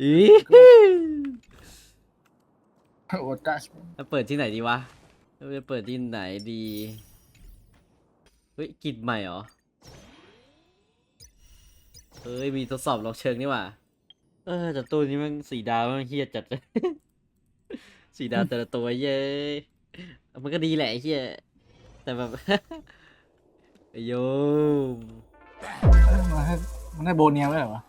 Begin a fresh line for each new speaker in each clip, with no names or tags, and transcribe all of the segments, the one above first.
อี
โอตัส
จะเปิดที่ไหนดีวะจะเปิดที่ไหนดี เฮ้ยกิจใหม่เหรอ เฮ้ย มีทดสอบลองเชิงนี่ว่าเออแต่ตัวนี้มันสีดาวมันเฮี้ยจัดสีดาวแต่ละตัวเย้มันก็ดีแหละเฮี้ยแต่แบบโยม
มันได้โบเนียไว้เหรอ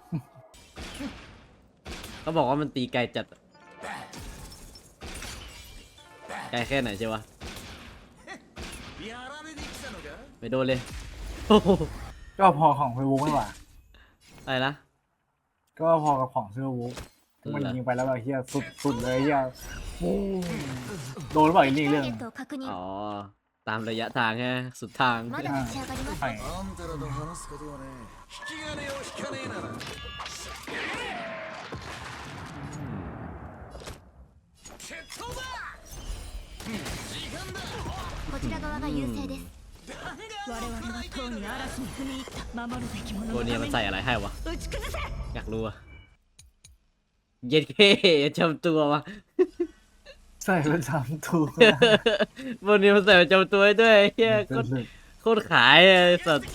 เขาบอกว่ามันตีไกลจัดไกลแค่ไหนใช่ปะไปโดนเลย
ก็พอของเซอร์วูไม่หว่า
อะไรนะ
ก็พอกับของเซอร์วูมันยิงไปแล้วแบบเฮียสุดๆเลยเฮียโอ้โโดนหรือเปล่าอีกเรื่อง
อ๋อ ตามระยะทางแค่สุดทาง
まだ立ち上がります
はい
あんたらと話すことはね引き金を引かねえなら決闘だ時間だ
こちら側が優勢です
我々はとうに嵐に踏み入った守るべきもの
ตัว
の
เนี้ย
た
มั
め
น
に
ใส่อะไรให้วะ
打ち崩せ
อยากรู้อะเย็ดเค้จำตัววะ
ใส่แล้วจำถูก
บนนี้มันใส่ประจำตัวให้ด้วยเฮียโคตรโคตรขายอะไอ้สัตว์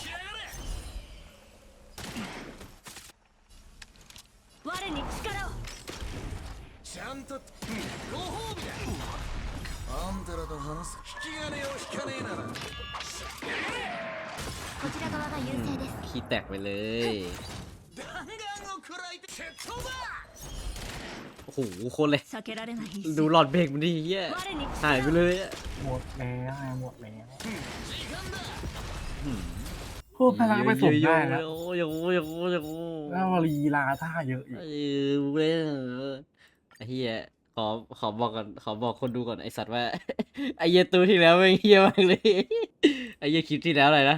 我に力を
ちゃんとご褒美だあんたらと話す引き金を引かねえなら
こちら側が優勢です
ขี้แตกไปเลย
弾丸を食らいて決闘だ
โอ้โ หโคตรเลย
避けられない一
ดู
戦
หลอดเบรกมันดิเฮีย
我に
หายไปเลยอะ
หมดแล้วไงหมดแล้ว
時間だ
พูดพลังไปส่งได้นะ
โอ้ยโอ้ยโอ้ยโอ้ย
แล้วลีลาท่าเยอะอีก
เออเว้ยไอ้เฮียขอขอบอกก่อนขอบอกคนดูก่อนไอสัตว์ว่า ไอเหี้ยตัวที่แล้วแม่งเฮียมากเลย ไอเหี้ยคลิปที่แล้วอะไรนะ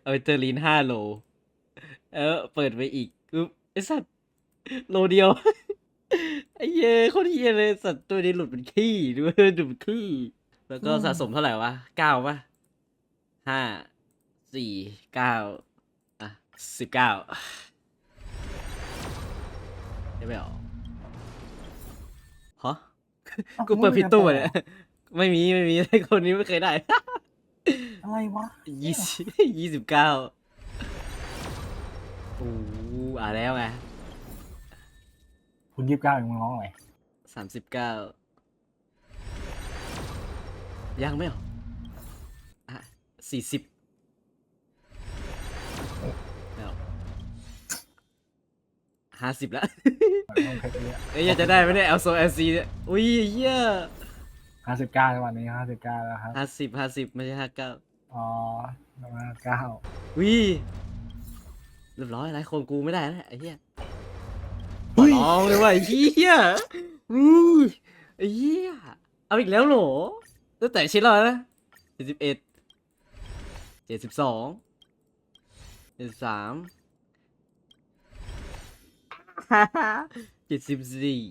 เอาไปเตอร์ลีนห้าโล เออเปิดไปอีกอุ๊บไอสัตว์โลเดียว ไอเหี้ยโคตรเฮียเลยสัตว์ตัวนี้หลุดเป็นขี้ด้วยหลุดเป็นขี้ แล้วก็สะสมเท่าไหร่วะเก้าปะห้าสี่เก้าอะสิบเก้าได้ไม่ออกฮะกูเปิดผิดตู้เนี่ยไม่มี ไม่มีคนนี้ไม่เคยได้
อะไรวะ
ยี่สิบยี่สิบเก้าโอ้อ่าแล้วไง
คุณยี่สิบเก้าเองมึงร้องอะไร
สามสิบเก้ายังไม่เหรออะสี่สิบห้าสิบแล้ว
ต้องเพชรเยอะ
เอ้ยอยากจะได้ไหมเนี่ย LSO LC เนี่ยอุ้ยเหี้ย
ห้าสิบเก้าวันนี้ห้าสิบเก้าแล้วครับ
ห้าสิบห้าสิบไม่ใช่ห้าเก้า
อ๋อห้าเก้า
วิเรียบร้อยหลายคนกูไม่ได้แล้วไอ้เหี้ย
เฮ้ย
ลองเลยว่ะไอ้เหี้ยอู้ยไอ้เหี้ยเอาอีกแล้วเหรอตั้งแต่ชิ้นเราแล้วนะเจ็ดสิบเอ็ดเจ็ดสิบสองเจ็ดสิบสามเจ็ดสิบสี่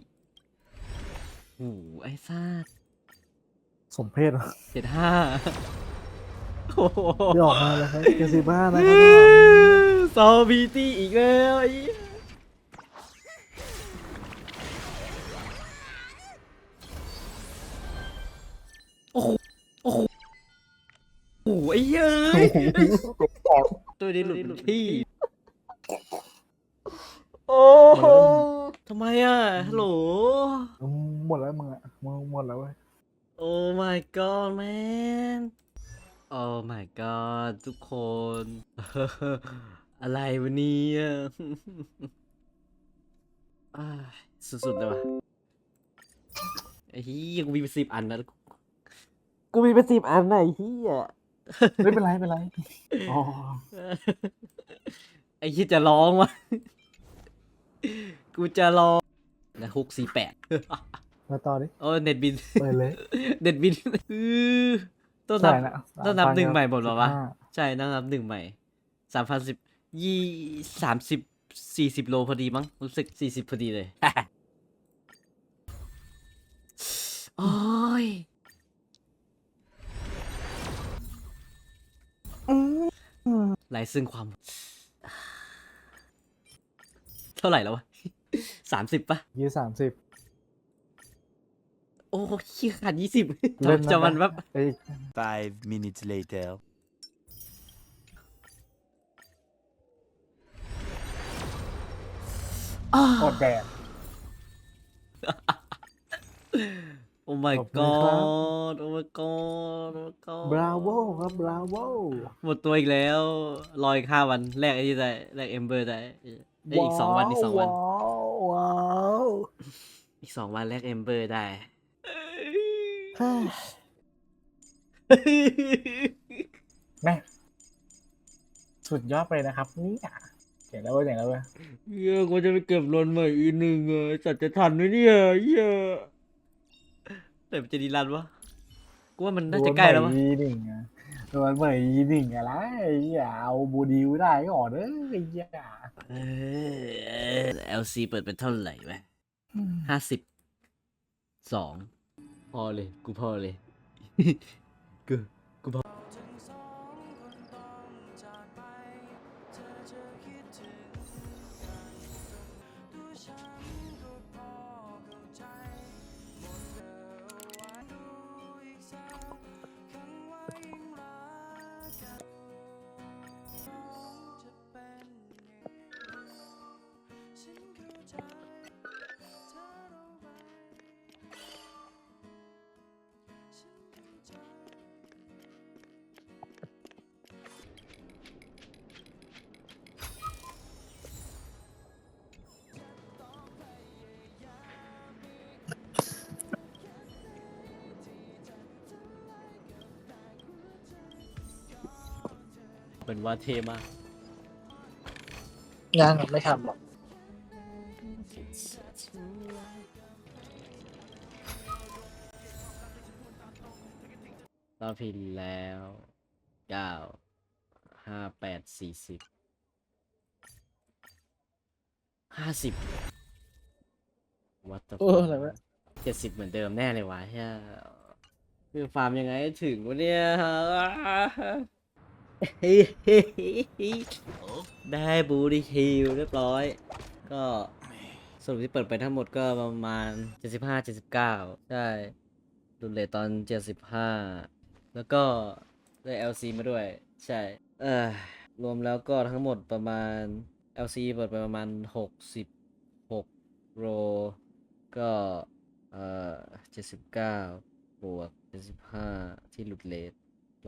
โอ้โหไอ้ซาด
สมเพศ
เจ็ดห้าโอ้โห
เดี๋ยวออกมาแล้วครับเจ็ดสิบห้านะครับ
ซอบีตี้อีกแล้วไอ้ หไอ้เหี้ยเอ้ยตัวนี้หลุดเป็นที่โอ้โหทำไมอะฮัลโหล
หมดแล้วมึงอะมึงหมดแล้วเว้ย
โอ้ my god man โอ้ my god ทุกคน อะไรวะเนี่ยอ้ายสุดๆเลยว่ะไอ้เหี้ยกูมีเป็นสิบอันนะกูมีเป็นสิบอันนะไอ้เหี้ย
ไม่เป็นไรไม่เป็นไรอ๋อ
ไอ้เหี้ยจะร้องวะกูจะร้องนะฮุกสี่แปด
มาต่อดิ
โอ้เน็ตบิน
เปิดเลย
เน็ตบินคือต้องนั
ใช่
บ
นะ
ต้องนับหนึ่งใหม่หมดเหรอวะ
สิบห้า
ใช่ต้องนับหนึ่งใหม่สามพันสิบยี่สามสิบสี่สิบโลพอดีมั้งรู้สึกสี่สิบพอดีเลย โอ้ย ไหลซึ่งความ เท่าไหร่แล้ววะสามสิบปะ
ยี่สามสิบ
โอ้ขี้ขาดยี่สิบ
เล่น
จะมันแบบ
เอ้ย
Five minutes later.
อดแดด
โอ้ my
ขอบคุณครับ
god โอ้ my god โอ้ my god
บราโวครับบราโว
หมดตัวอีกแล้วรออีกห้าวันแรกไอ้ที่ได้แรกเอมเบอร์ได้เอ้ยอีกสองวันอีกสองวัน
ว้าวว้าว
อีกสองวันแรกเอมเบอร์ได้
เฮ้ยแม่สุดยอดไปนะครับเนี่ยเจ๋งแล้วเว้ยเจ๋งแล้วเว้ย
เฮียกูจะไปเก็บรอนใหม่อีกหนึ่งอะจัดจะทันไหมเนี่ยเฮีย แต่มันจะดีรันวะกูว่ามันน่าจะใกล้แล้วมั้ง
โดนเหมยอีหนึ่งอะโดนเหมยอีหนึ่งอะไรอย่าเอาบูดิวได้ก่อนเด้อไอ้เหี้ย
เออ LC เปิดเป็นเท่าไหร่ไหมห้าสิบสองพอเลย กูพอเลย กูกูพอ เป็นว่าเทมาก
งานไม่ทำหรอก
รอบที่แล้วเก้าห้าแปดสี่สิบห้าสิบวัต
เอออะไรวะ
เจ็ดสิบเหมือนเดิมแน่เลยวะเฮียคือฟาร์มยังไงให้ถึงวะเนี่ย ได้บูดีคิวเรียบร้อย ก็สรุปที่เปิดไปทั้งหมดก็ประมาณ 75 79 ใช่ดุลเลทตอน 75 แล้วก็ได้ LC มาด้วย ใช่ เออรวมแล้วก็ทั้งหมดประมาณ LC เปิดไปประมาณ 66 โร ก็เอ่อ79 บวก 75 ที่หลุดเลท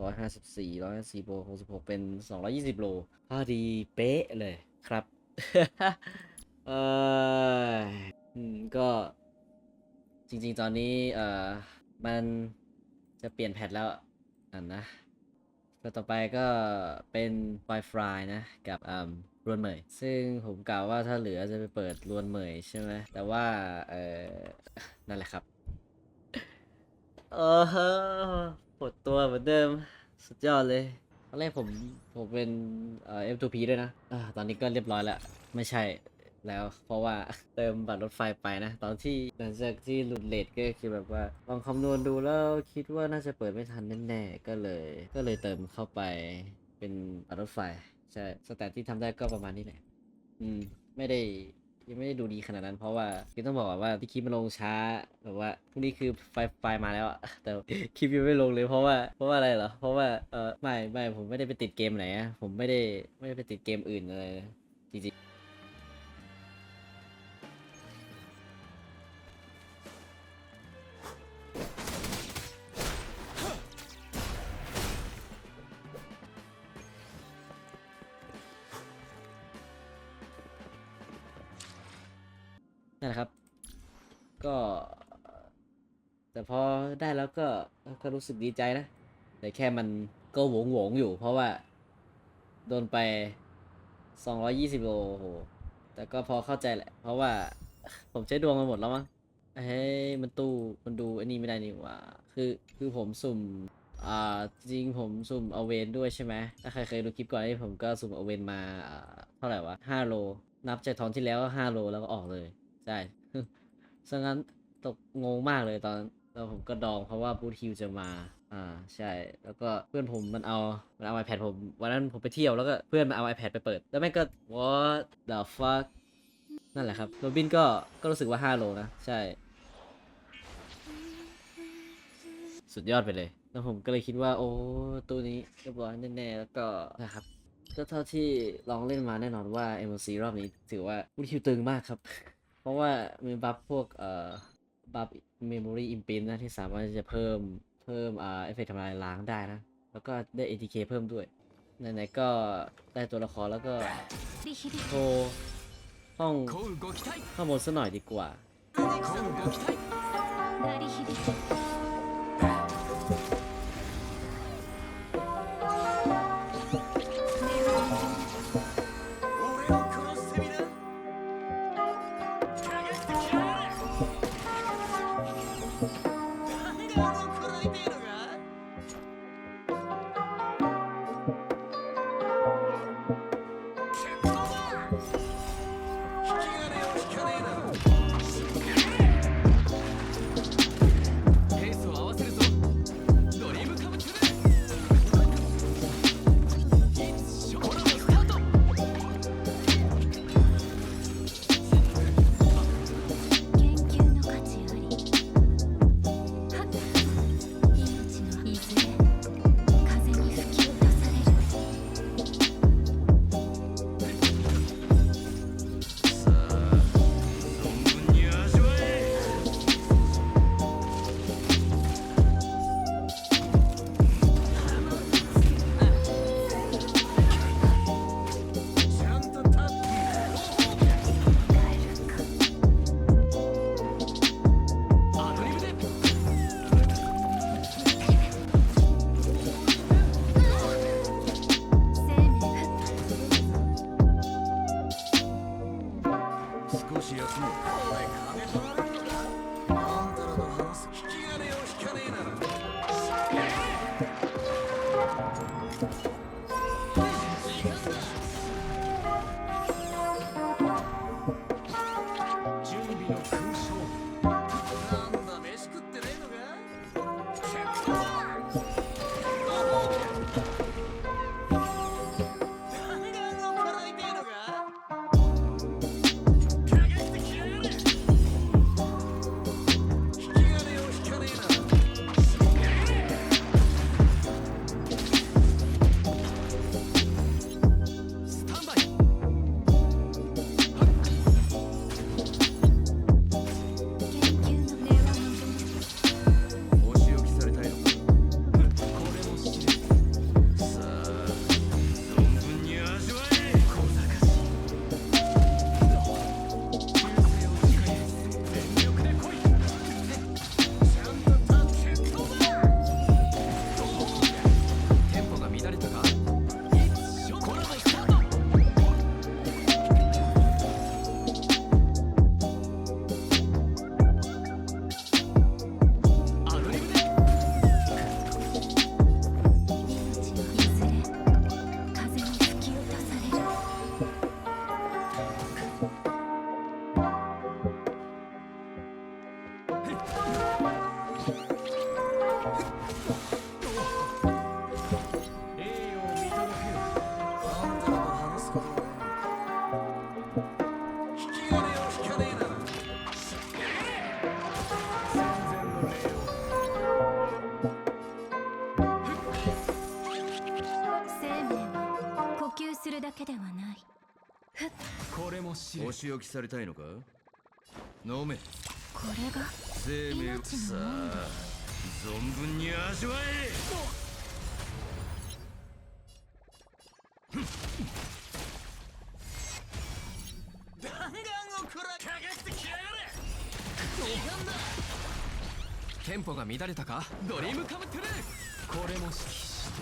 ร้อยห้าสิบสี่ร้อยห้าสี่โลหกสิบหกเป็นสองร้อยี่สิบโลพอดีเป๊ะเลยครับ เออก็จริง ๆ ตอนนี้เออมันจะเปลี่ยนแพทแล้วอะนะก็ต่อไปก็เป็น Wi-Fi นะ กับอ่ารวนเหมย ซึ่งผมกล่าวว่าถ้าเหลือจะไปเปิดรวนเหมยใช่ไหมแต่ว่าเออนั่นแหละครับเออ ดตัวเหมือนเดิม สุดยอดเลยตอนแรกผมผมเป็นเอ่อ F2P ด้วยนะอ่าตอนนี้ก็เรียบร้อยแล้ว ไม่ใช่แล้วเพราะว่าเติมบัตรรถไฟไปนะ ตอนที่หลังจากที่หลุดเลทก็คือแบบว่าลองคำนวณดูแล้วคิดว่าน่าจะเปิดไม่ทันแน่ๆก็เลย ก็เลยเติมเข้าไปเป็นบัตรรถไฟ ใช่ สแตทที่ทำได้ก็ประมาณนี้แหละ อืม ไม่ได้ ยังไม่ได้ดูดีขนาดนั้น เพราะว่าคือต้องบอกว่าที่คลิปมันลงช้าแบบว่าพรุ่งนี้คือไฟล์ไฟล์มาแล้วอะแต่คลิปยังไม่ลงเลยเพราะว่าเพราะว่าอะไรเหรอ เพราะว่าเออไม่ไม่ผมไม่ได้ไปติดเกมไหนอะผมไม่ได้ไม่ได้ไปติดเกมอื่นเลยจริงๆ นั่นแหละครับ ก็ แต่พอได้แล้วก็ก็รู้สึกดีใจนะ แต่แค่มันก็หวงหวงอยู่ เพราะว่า โดนไป 220โลโอ้โหแต่ก็พอเข้าใจแหละ เพราะว่าผมใช้ดวงมาหมดแล้วมั้งเฮ้ยมันตู้มันดูไอ้นี่ไม่ได้นี่หว่า คือคือผมสุ่มอ่าจริงผมสุ่มเอาเวนด้วยใช่ไหมถ้าใครเคยดูคลิปก่อนที่ผมก็สุ่มเอาเวนมาเท่าไหร่วะ5โล นับจากทอนที่แล้วก็5โลแล้วก็ออกเลย ใช่ซะงั้นตกงงมากเลยตอนแล้วผมก็ดองเพราะว่าบูทฮิวจะมา อ่า ใช่ แล้วก็เพื่อนผมมันเอา มันเอา iPad ผม วันนั้นผมไปเที่ยวแล้วก็เพื่อนมันเอา iPad ไปเปิด แล้วแม่งก็ what the fuck นั่นแหละครับ โรบินก็ ก็รู้สึกว่า 5 โลนะ ใช่ สุดยอดไปเลย แล้วผมก็เลยคิดว่า โอ้ ตัวนี้เรียบร้อยแน่ๆ แล้วก็นะครับ ก็เท่าที่ลองเล่นมาแน่นอนว่า MLC รอบนี้ถือว่าวุฒิคิวตึงมากครับ เพราะว่ามีบัฟพวกเอ่อบัฟเมมโมรี่อิมพินนะที่สามารถจะเพิ่มเพิ่มอ่าเอฟเฟกต์ทำลายล้างได้นะ แล้วก็ได้ ATK เพิ่มด้วยไหนๆก็ได้ตัวละครแล้วก็โทรห้องข้างบนซะหน่อยดีกว่า
かが知れお仕置きされたいのか？飲め。
これが
生命を。
命
さ存分に味わえ。弾丸をくらかかってきやがれ。テンポが乱れたか？ドリームカムトゥルー。これも指揮して